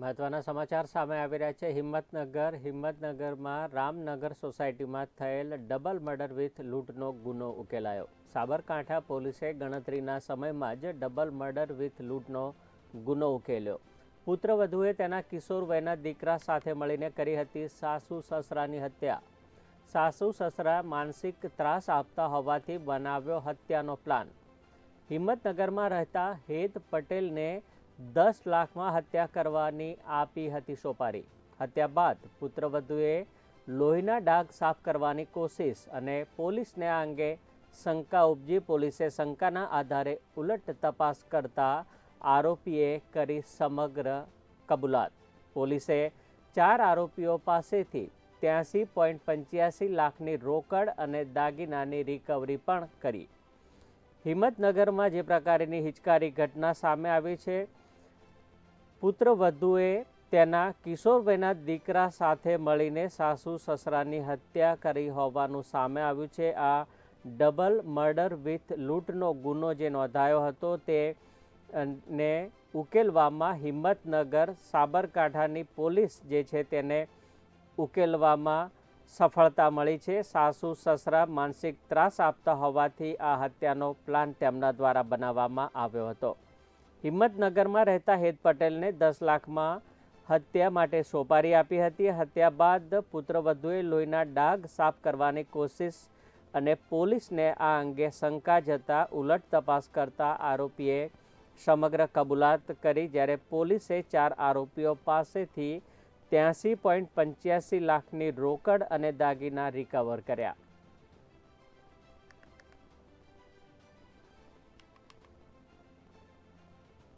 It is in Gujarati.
મહત્વના સમાચાર સામે આવી રહ્યા છે. હિંમતનગર, હિંમતનગરમાં રામનગર સોસાયટીમાં થયેલ ડબલ મર્ડર વિથ લૂંટનો ગુનો ઉકેલાયો. સાબરકાંઠા પોલીસે ગણતરીના સમયમાં જ ડબલ મર્ડર વિથ લૂંટનો ગુનો ઉકેલ્યો. પુત્રવધુએ તેના કિશોર વયના દીકરા સાથે મળીને કરી હતી સાસુ સસરાની હત્યા. સાસુ સસરા માનસિક ત્રાસ આપતા હોવાથી બનાવ્યો હત્યાનો પ્લાન. હિંમતનગરમાં રહેતા હેત પટેલને દસ લાખમાં હત્યા કરવાની આપી હતી સોપારી. હત્યા બાદ પુત્રવધુએ લોહીના ડાઘ સાફ કરવાની કોશિશ અને પોલીસને આ અંગે શંકા ઉપજી પોલીસે શંકાના આધારે ઉલટ તપાસ કરતા આરોપીએ કરી સમગ્ર કબૂલાત. પોલીસે ચાર આરોપીઓ પાસેથી ત્યાંસી પોઈન્ટ પંચ્યાસી લાખની રોકડ અને દાગીનાની રિકવરી પણ કરી. હિંમતનગરમાં જે પ્રકારની હિચકારી ઘટના સામે આવી છે પુત્રવધુએ તેના કિશોરભાઈના દીકરા સાથે મળીને સાસુ સસરાની હત્યા કરી હોવાનું સામે આવ્યું છે. આ ડબલ મર્ડર વિથ લૂંટનો ગુનો જે નોંધાયો હતો તે ને ઉકેલવામાં હિંમતનગર સાબરકાંઠાની પોલીસ જે છે તેને ઉકેલવામાં સફળતા મળી છે. સાસુ સસરા માનસિક ત્રાસ આપતા હોવાથી આ હત્યાનો પ્લાન તેમના દ્વારા બનાવવામાં આવ્યો હતો. હિંમતનગરમાં રહેતા હેત પટેલને દસ લાખમાં હત્યા માટે સોપારી આપી હતી. હત્યા બાદ પુત્રવધુએ લોહીના ડાઘ સાફ કરવાની કોશિશ અને પોલીસને આ અંગે શંકા જતા ઉલટ તપાસ કરતા આરોપીએ સમગ્ર કબૂલાત કરી, જ્યારે પોલીસે ચાર આરોપીઓ પાસેથી ત્યાંસી પોઈન્ટ પંચ્યાસી લાખની રોકડ અને દાગીના રિકવર કર્યા.